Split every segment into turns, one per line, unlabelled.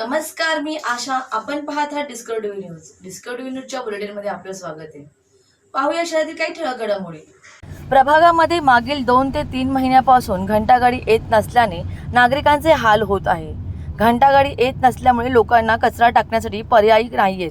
नमस्कार मी आशा. आपण पाहत आहात डिस्कवरी न्यूज डिस्कवरी न्यूजच्या बुलेटिनमध्ये आपलं स्वागत आहे. पाहूया शहरातील काही ठळक घडामोडी प्रभागामध्ये मागील दोन ते तीन महिन्यापासून घंटागाडी येत नसल्याने नागरिकांचे हाल होत आहे. घंटागाडी येत नसल्यामुळे लोकांना कचरा टाकण्यासाठी पर्यायी नाही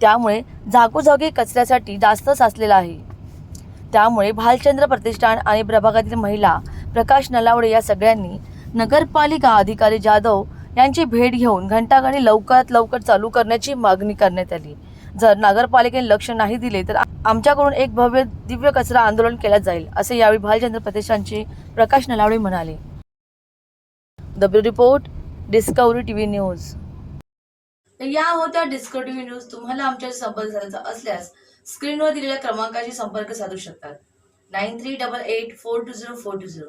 त्यामुळे जागोजागी कचऱ्यासाठी जास्त साचलेला आहे. त्यामुळे भालचंद्र प्रतिष्ठान आणि प्रभागातील महिला प्रकाश नलावडे या सगळ्यांनी नगरपालिका अधिकारी जाधव यांची भेट घेऊन घंटागाडी लवकरात लवकर चालू करण्याची मागणी करण्यात आली. जर नगरपालिकेने लक्ष नाही दिले तर आमच्याकडून एक भव्य दिव्य कचरा आंदोलन केला जाईल असे यावेळी भालचंद्र प्रतिष्ठानचे प्रकाश नलावडे म्हणाले. W report Discovery TV news या होत्या डिस्कवरी टीव्ही न्यूज तुम्हाला आमच्याशी संपर्क साधायचा असल्यास स्क्रीनवर दिलेल्या क्रमांकाशी संपर्क साधू शकतात. Nine three double eight four two zero four two zero